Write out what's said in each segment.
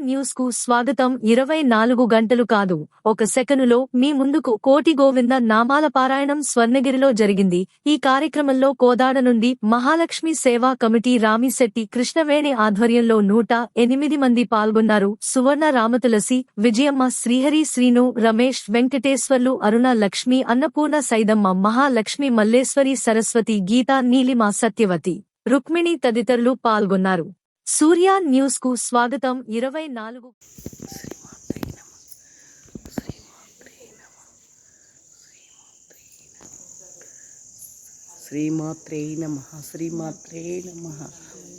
న్యూస్కు స్వాగతం. ఇరవై నాలుగు గంటలు కాదు. ఒక సెకనులో మీ ముందుకు కోటి గోవింద నామాల పారాయణం స్వర్ణగిరిలో జరిగింది. ఈ కార్యక్రమంలో కోదాడ నుండి మహాలక్ష్మి సేవా కమిటీ రామిశెట్టి కృష్ణవేణి ఆధ్వర్యంలో నూట ఎనిమిది మంది పాల్గొన్నారు. సువర్ణ రామతులసి విజయమ్మ శ్రీహరి శ్రీను రమేష్ వెంకటేశ్వర్లు అరుణ లక్ష్మి అన్నపూర్ణ సైదమ్మ మహాలక్ష్మి మల్లేశ్వరి సరస్వతి గీతా నీలిమ సత్యవతి రుక్మిణి తదితరులు పాల్గొన్నారు. సూర్య న్యూస్కు స్వాగతం. ఇరవై నాలుగు శ్రీమాత్రే నమ శ్రీమాత్రే నమ.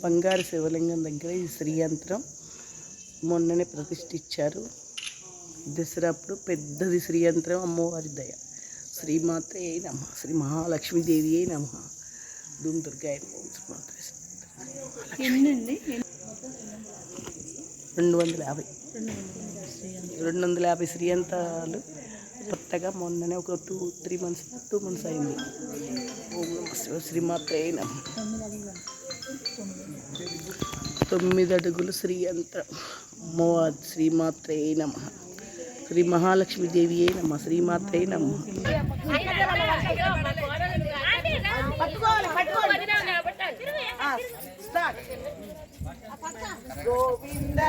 బంగారు శివలింగం దగ్గర ఈ శ్రీయంత్రం మొన్ననే ప్రతిష్ఠించారు. దసరా అప్పుడు పెద్దది శ్రీయంత్రం అమ్మవారి దయ. శ్రీమాత్రే నమ శ్రీ మహాలక్ష్మీదేవి నమ. దుమ్ దుర్గాయ శ్రీమాత్రే. శ్రీమాత్రే రెండు వందల యాభై రెండు వందల యాభై శ్రీయంత్రాలు కొత్తగా మొన్ననే ఒక two three months two months అయింది. శ్రీమాత్రే నమ. తొమ్మిది అడుగులు శ్రీ యంత్రం అమ్మవారి శ్రీమాత్రే నమ. శ్రీ మహాలక్ష్మీదేవి నమ. శ్రీమాత్రే నమ. గోవింద